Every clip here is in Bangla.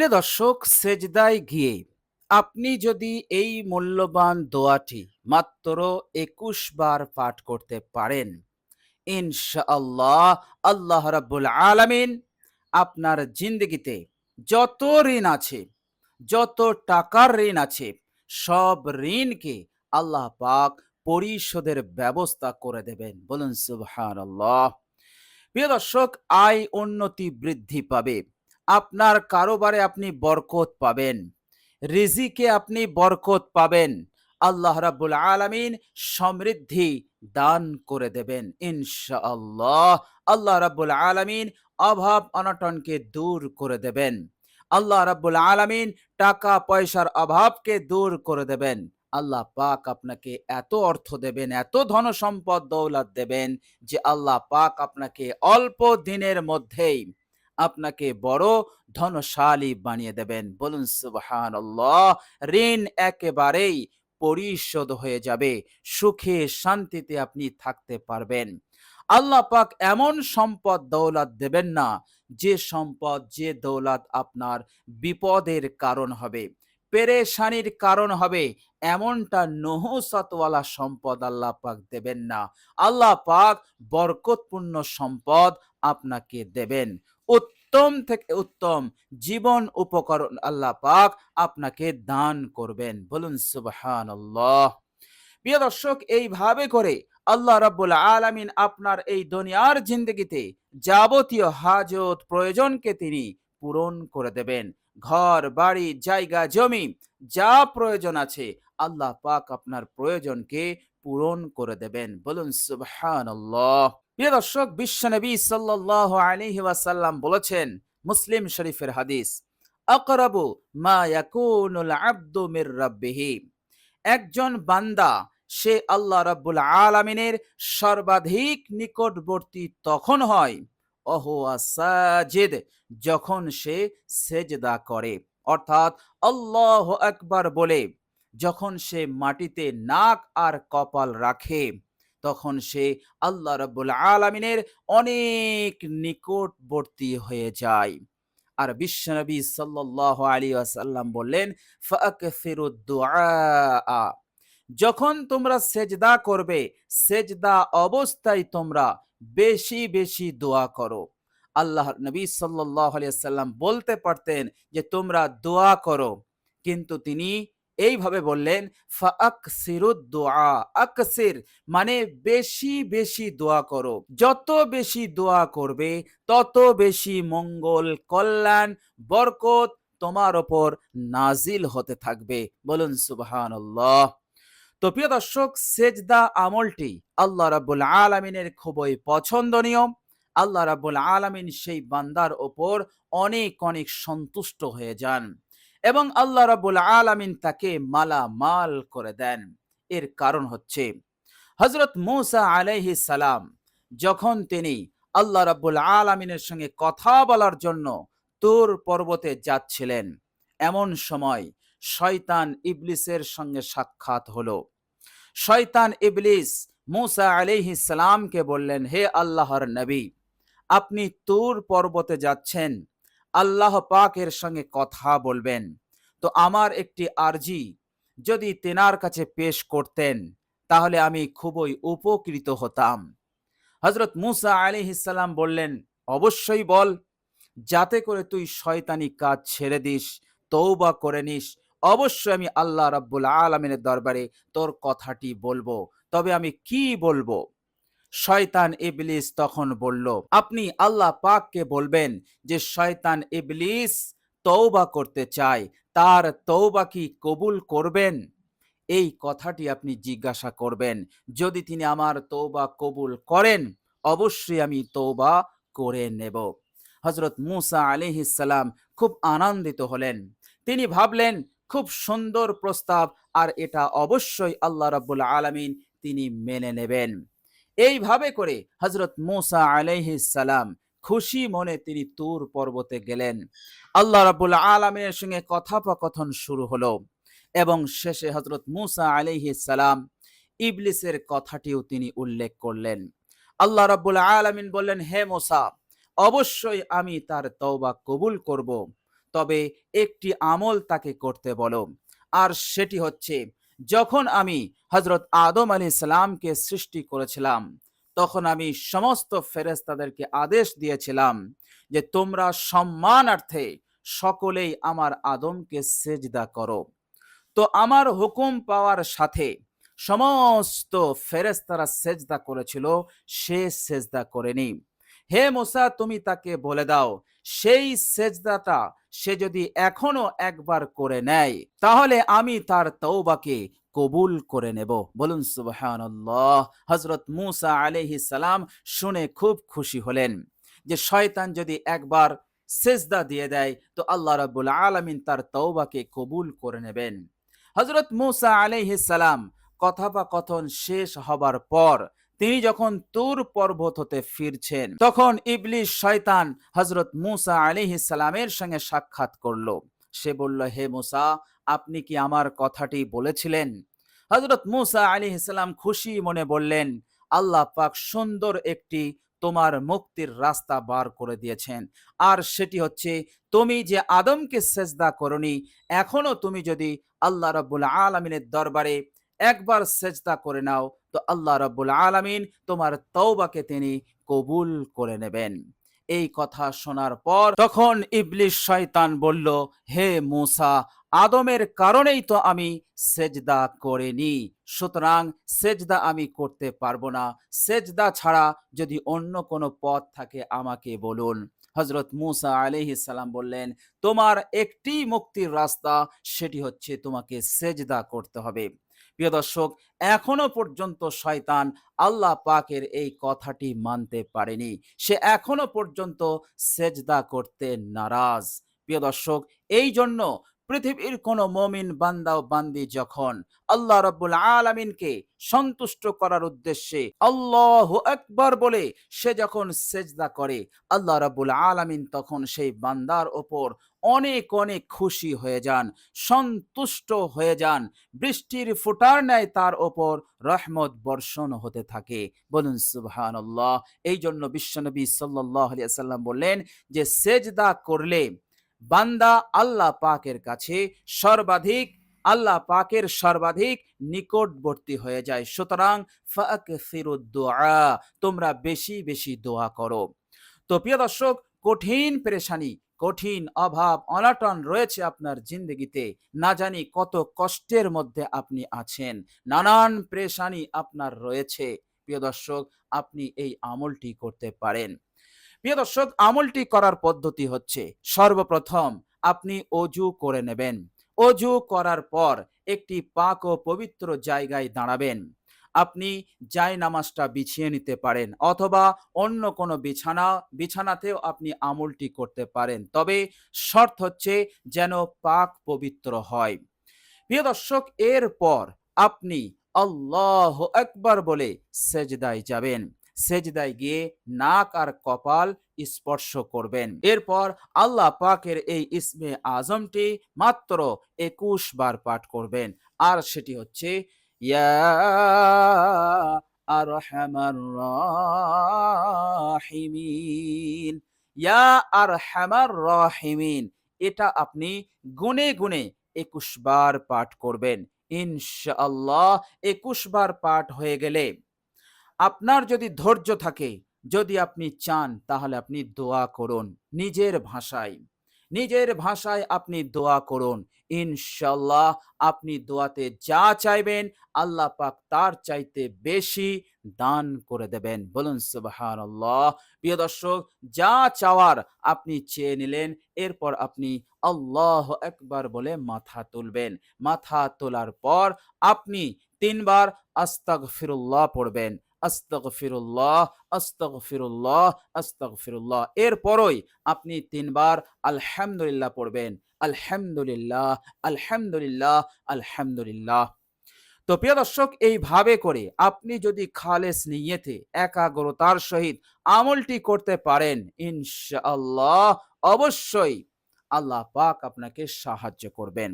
প্রিয় দর্শক, সেজদায় গিয়ে আপনি যদি এই মূল্যবান দোয়াটি মাত্র একুশ বার পাঠ করতে পারেন, ইনশাআল্লাহ আল্লাহ রাব্বুল আলামিন আপনার জিন্দগিতে যত ঋণ আছে, যত টাকার ঋণ আছে, সব ঋণকে আল্লাহ পাক পরিশোধের ব্যবস্থা করে দেবেন। বলুন সুবহানাল্লাহ। প্রিয় দর্শক, আয় উন্নতি বৃদ্ধি পাবে। আপনার কারোবারে আপনি বরকত পাবেন। রিজিকে আপনি বরকত পাবেন। আল্লাহ রাব্বুল আলামিন সমৃদ্ধি দান করে দেবেন ইনশাআল্লাহ। আল্লাহ রাব্বুল আলামিন অভাব অনটনকে দূর করে দেবেন। আল্লাহ রাব্বুল আলামিন টাকা পয়সার অভাবকে দূর করে দেবেন। আল্লাহ পাক আপনাকে এত অর্থ দেবেন, এত ধন সম্পদ দৌলত দেবেন যে আল্লাহ পাক আপনাকে অল্প দিনের মধ্যেই আপনাকে বড় ধনশালী বানিয়ে দেবেন। বলুন সুবহান ঋণ একেবারেই পরিশোধ হয়ে যাবে। সুখে শান্তিতে আপনি থাকতে পারবেন। আল্লাহ পাক এমন সম্পদ দৌলত দেবেন না, যে সম্পদ, যে দৌলত আপনার বিপদের কারণ হবে, পেরেশানির কারণ হবে, এমনটা নহসতওয়ালা সম্পদ আল্লাহ পাক দেবেন না। আল্লাহ পাক বরকতপূর্ণ সম্পদ আপনাকে দেবেন। উত্তম থেকে উত্তম জীবন উপকরণ আল্লাহ পাক আপনাকে দান করবেন। বলুন সুবহান প্রিয় দর্শক, এইভাবে করে আল্লাহ রাব্বুল আলামিন আপনার এই দুনিয়ার জিন্দগিতে যাবতীয় হাজত প্রয়োজনকে তিনি পূরণ করে দেবেন। ঘর, বাড়ি, জায়গা, জমি, যা প্রয়োজন আছে আল্লাহ পাক আপনার প্রয়োজনকে পূরণ করে দেবেন। বলুন, সুবহানাল্লাহ। প্রিয় দর্শক বিশ্বনবী সাল্লাল্লাহু আলাইহি ওয়াসাল্লাম বলেছেন, মুসলিম শরীফের হাদিস, আকরাবু মা ইয়াকুনুল আবদু মির রাব্বিহি। একজন বান্দা, সে আল্লাহ রাব্বুল আলামিনের সর্বাধিক নিকটবর্তী তখন হয় অহো আসাজিদ যখন সে সেজদা করে। অর্থাৎ আল্লাহ আকবার বলে, যখন সে মাটিতে নাক আর কপাল রাখে। তখন সে আল্লাহ রাব্বুল আলামিনের অনেক নিকটবর্তী হয়ে যায়। আর বিশ্বনবী সাল্লাল্লাহু আলাইহি ওয়াসাল্লাম বললেন যখন তোমরা সেজদা করবে, সেজদা অবস্থায় তোমরা বেশি বেশি দোয়া করো। আল্লাহ নবী সাল্লাল্লাহু আলাইহি ওয়াসাল্লাম বলতে পারতেন যে, তোমরা দোয়া করো। কিন্তু তিনি এইভাবে বললেন আকসির মানে বেশি বেশি দোয়া করো। যত বেশি দোয়া করবে, তত বেশি মঙ্গল, কল্যাণ, বরকত তোমার ওপর নাজিল হতে থাকবে। বলুন সুবহান তো প্রিয় দর্শক, সেজদা আমলটি আল্লাহ রাব্বুল আলামিনের খুবই পছন্দনীয় আল্লাহ রাব্বুল আলামিন সেই বান্দার ওপর অনেক অনেক সন্তুষ্ট হয়ে যান। এবং আল্লাহ রাবুল আলামিন তাকে মালা মাল করে দেন। এর কারণ হচ্ছে হজরত মুসা আলাইহি সালাম যখন তিনি আল্লাহ রাবুল আলামিনের সঙ্গে কথা বলার জন্য তোর পর্বতে যাচ্ছিলেন, এমন সময় শয়তান ইবলিসের সঙ্গে সাক্ষাৎ হলো। শয়তান ইবলিস মুসা আলাইহি সালামকে বললেন, হে আল্লাহর নবী, আপনি তুর পর্বতে যাচ্ছেন আল্লাহ পাকের সঙ্গে কথা বলবেন। তো আমার একটি আরজি, যদি তেনার কাছে পেশ করতেন, তাহলে আমি খুবই উপকৃত হতাম। হজরত মুসা আলী ইসাল্লাম বললেন, অবশ্যই বল, যাতে করে তুই শয়তানি কাজ ছেড়ে দিস তৌবা করে নিস। অবশ্যই আমি আল্লাহ রাব্বুল আলমিনের দরবারে তোর কথাটি বলব। তবে আমি কি বলব? শয়তান ইবলিস তখন বলল, আপনি আল্লাহ পাককে বলবেন যে শয়তান ইবলিস তৌবা করতে চায়, তার তৌবা কি কবুল করবেন? এই কথাটি আপনি জিজ্ঞাসা করবেন, যদি তিনি আমার তৌবা কবুল করেন, অবশ্যই আমি তৌবা করে নেব। হজরত মুসা আলিহিসাল্লাম খুব আনন্দিত হলেন। তিনি ভাবলেন, খুব সুন্দর প্রস্তাব, আর এটা অবশ্যই আল্লাহ রাবুল আলমিন তিনি মেনে নেবেন। এইভাবে করে হজরত মুসা আলাইহিসালাম খুশি মনে তিনি তুর পর্বতে গেলেন। আল্লাহ রাবুল আলমিনের সঙ্গে কথোপকথন শুরু হলো এবং শেষে হজরত মুসা আলাইহিসালাম ইবলিসের কথাটিও তিনি উল্লেখ করলেন। আল্লাহ রাবুল আলমিন বললেন, হে মোসা, অবশ্যই আমি তার তওবা কবুল করব, তবে একটি আমল তাকে করতে বলো, আর সেটি হচ্ছে যখন আমি হজরত আদম আলী সালামকে সৃষ্টি করেছিলাম, তখন আমি সমস্ত ফেরেস্তাদেরকে আদেশ দিয়েছিলাম যে তোমরা সম্মানার্থে সকলেই আমার আদমকে সেজদা করো। তো আমার হুকুম পাওয়ার সাথে সমস্ত ফেরেস্তারা সেজদা করেছিল, সে সেজদা করেনি। হে মোসা, তুমি তাকে বলে দাও, সেই সেজদাটা সে যদি এখনও একবার করে নেয়, তাহলে আমি তার তৌবাকে কবুল করে নেব। বলুন, সুবহানাল্লাহ। হজরত মুসা আলাইহি সালাম শুনে খুব খুশি হলেন যে শয়তান যদি একবার সেজদা দিয়ে দেয়, তো আল্লাহ রাব্বুল আলামিন তার তৌবাকে কবুল করে নেবেন। হজরত মুসা আলাইহি সালাম কথোপকথন শেষ হবার পর তিনি যখন তুর পর্বত হতে ফিরছেন, তখন ইবলিশ শয়তান হজরত মুসা আলিহি সালামের সঙ্গে সাক্ষাৎ করল। সে বলল, হে মুসা, আপনি কি আমার কথাটি বলেছিলেন? হজরত মুসা আলী সালাম খুশি মনে বললেন, আল্লাহ পাক সুন্দর একটি তোমার মুক্তির রাস্তা বার করে দিয়েছেন। আর সেটি হচ্ছে, তুমি যে আদমকে সেজদা করনি, এখনও তুমি যদি আল্লাহ রাব্বুল আলমিনের দরবারে একবার সেজদা করে নাও তো আল্লাহ রাব্বুল আলামিন তোমার তওবাকে তিনি কবুল করে নেবেন। এই কথা শোনার পর তখন ইবলিশ শয়তান বলল, হে মুসা, আদমের কারণেই তো আমি সেজদা করিনি। সুতরাং সেজদা আমি করতে পারব না। সেজদা ছাড়া যদি অন্য কোনো পথ থাকে আমাকে বলুন। হজরত মুসা সালাম বললেন, তোমার একটি মুক্তির রাস্তা, সেটি হচ্ছে তোমাকে সেজদা করতে হবে। প্রিয় দর্শক, এখনও পর্যন্ত শয়তান আল্লাহ পাকের এই কথাটি মানতে পারেনি। সে এখনও পর্যন্ত সেজদা করতে নারাজ। প্রিয় দর্শক, এই জন্য পৃথিবীর কোন মমিন বান্দা ও বান্দি যখন আল্লাহ রব্বুল আলমিনকে সন্তুষ্ট করার উদ্দেশ্যে আল্লাহ একবার বলে সে যখন সেজদা করে, আল্লাহ রব্বুল আলমিন তখন সেই বান্দার ওপর অনেক অনেক খুশি হয়ে যান, সন্তুষ্ট হয়ে যান। বৃষ্টির ফুটার ন্যায় তার ওপর রহমত বর্ষণ হতে থাকে। বলুন সুবহান এই জন্য বিশ্বনবী সাল্লাহ সাল্লাম বললেন যে, সেজদা করলে বান্দা আল্লাহ পাকের কাছে সর্বাধিক, আল্লাহ পাকের সর্বাধিক নিকটবর্তী হয়ে যায়। সুতরাং দোয়া, তোমরা বেশি বেশি দোয়া করো। তো প্রিয় দর্শক কঠিন পেরেশানি, কঠিন অভাব, অনাটন রয়েছে আপনার জিন্দগিতে। না জানি কত কষ্টের মধ্যে আপনি আছেন। নানান পেরেশানি আপনার রয়েছে। প্রিয় দর্শক, আপনি এই আমলটি করতে পারেন। প্রিয় দর্শক, আমলটি করার পদ্ধতি হচ্ছে, সর্বপ্রথম আপনি অজু করে নেবেন। অজু করার পর একটি পাক ও পবিত্র জায়গায় দাঁড়াবেন। আপনি যাই নামাজটা বিছিয়ে নিতে পারেন অথবা অন্য কোনো বিছানা, বিছানাতেও আপনি আমলটি করতে পারেন। তবে শর্ত হচ্ছে যেন পাক পবিত্র হয়। প্রিয় দর্শক, এরপর আপনি আল্লাহ একবার বলে সেজদায় যাবেন। সেজদায় গিয়ে নাক আর কপাল স্পর্শ করবেন। এরপর আল্লাহ পাকের এই ইসমে আজমটি মাত্র একুশ বার পাঠ করবেন। আর সেটি হচ্ছে ইয়া আরহামার রাহিমিন। ইয়া আরহামার রাহিমিন, এটা আপনি গুনে গুনে একুশ বার পাঠ করবেন। ইনশাআল্লাহ একুশ বার পাঠ হয়ে গেলে আপনার যদি ধৈর্য থাকে, যদি আপনি চান, তাহলে আপনি দোয়া করুন নিজের ভাষায়। নিজের ভাষায় আপনি দোয়া করুন। ইনশাল্লাহ আপনি দোয়াতে যা চাইবেন আল্লাহ পাক তার চাইতে বেশি দান করে দেবেন। বলুন সুবাহান আল্লাহ প্রিয় দর্শক, যা চাওয়ার আপনি চেয়ে নিলেন, এরপর আপনি আল্লাহ একবার বলে মাথা তুলবেন। মাথা তোলার পর আপনি তিনবার আস্তাক ফিরুল্লাহ পড়বেন। আস্তগফিরুল্লাহ আস্তগফিরুল্লাহ আস্তগফিরুল্লাহ। এরপরই আপনি তিনবার আলহামদুলিল্লাহ পড়বেন। আলহামদুলিল্লাহ আলহামদুলিল্লাহ আলহামদুলিল্লাহ। তো প্রিয় দর্শক, এইভাবে করে আপনি যদি খালেস নিয়েতে, একাগ্রতার সহিত আমলটি করতে পারেন, ইনশাআল্লাহ অবশ্যই আল্লাহ পাক আপনাকে সাহায্য করবেন।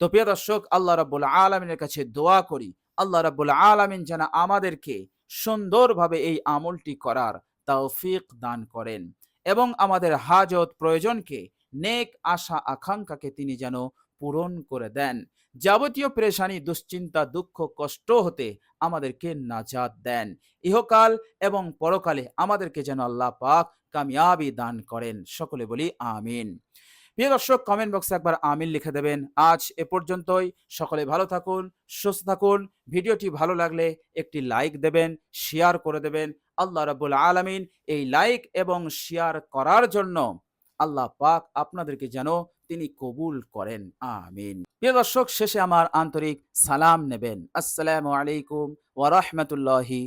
তো প্রিয় দর্শক, আল্লাহ রাব্বুল আলমিনের কাছে দোয়া করি। আল্লাহ রাব্বুল আলমিন যেন আমাদেরকে সুন্দরভাবে এই আমলটি করার তৌফিক দান করেন এবং আমাদের হাজত প্রয়োজনকে নেক আশা আকাঙ্ক্ষাকে তিনি যেন পূরণ করে দেন। যাবতীয় পেরেশানি, দুশ্চিন্তা, দুঃখ, কষ্ট হতে আমাদেরকে নাজাত দেন। ইহকাল এবং পরকালে আমাদেরকে যেন আল্লাহ পাক কামিয়াবি দান করেন। সকলে বলি আমিন। প্রিয় দর্শক কমেন্ট বক্সে একবার আমিন লিখে দেবেন। আজ এ পর্যন্তই। সকলে ভালো থাকুন, সুস্থ থাকুন। ভিডিওটি ভালো লাগলে একটি লাইক দেবেন শেয়ার করে দেবেন। আল্লাহ রাবুল আলামিন এই লাইক এবং শেয়ার করার জন্য আল্লাহ পাক আপনাদেরকে যেন তিনি কবুল করেন। আমিন। প্রিয় দর্শক, শেষে আমার আন্তরিক সালাম নেবেন। আসসালামু আলাইকুম ওয়া রাহমাতুল্লাহি